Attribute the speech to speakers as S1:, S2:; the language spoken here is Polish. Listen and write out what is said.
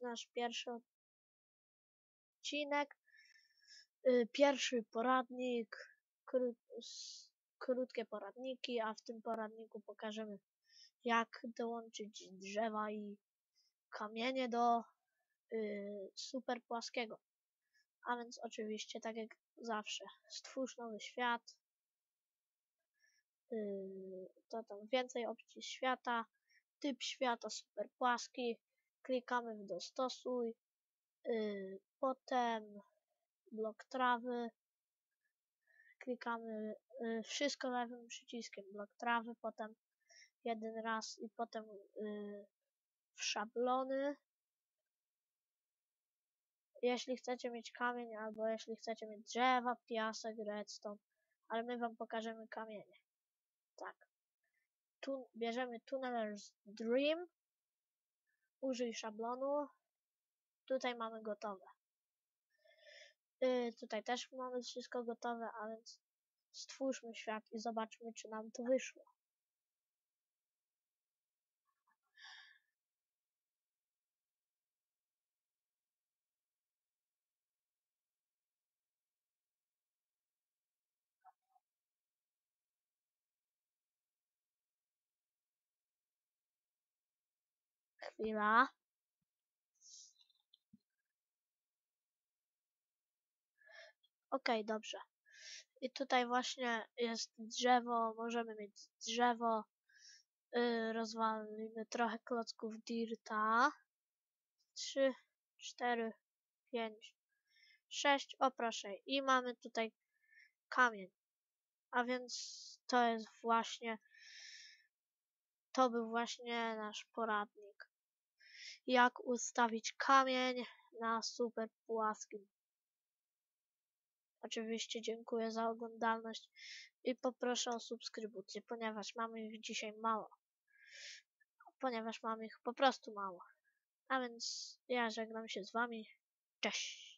S1: nasz pierwszy odcinek. Y, Pierwszy poradnik, krótkie poradniki, a w tym poradniku pokażemy jak dołączyć drzewa i kamienie do y, super płaskiego. A więc oczywiście tak jak zawsze stwórz nowy świat, y, to tam więcej opcji świata, typ świata super płaski, klikamy w dostosuj, y, potem blok trawy, klikamy y, wszystko lewym przyciskiem blok trawy, potem jeden raz i potem y, w szablony. Jeśli chcecie mieć kamień albo jeśli chcecie mieć drzewa, piasek, redstone, ale my wam pokażemy kamienie. Tak. Tu bierzemy Tunnelers Dream. Użyj szablonu. Tutaj mamy gotowe. Y, tutaj też mamy wszystko gotowe, a więc stwórzmy świat i zobaczmy, czy nam to wyszło. Chwila. Okej, dobrze. I tutaj właśnie jest drzewo, możemy mieć drzewo. Yy, rozwalimy trochę klocków dirta. 3, 4, 5, 6, o proszę. I mamy tutaj kamień. A więc to jest właśnie, to był właśnie nasz poradnik. Jak ustawić kamień na super płaskim. Oczywiście dziękuję za oglądalność i poproszę o subskrypcję, ponieważ mamy ich dzisiaj mało. Ponieważ mamy ich po prostu mało. A więc ja żegnam się z wami. Cześć!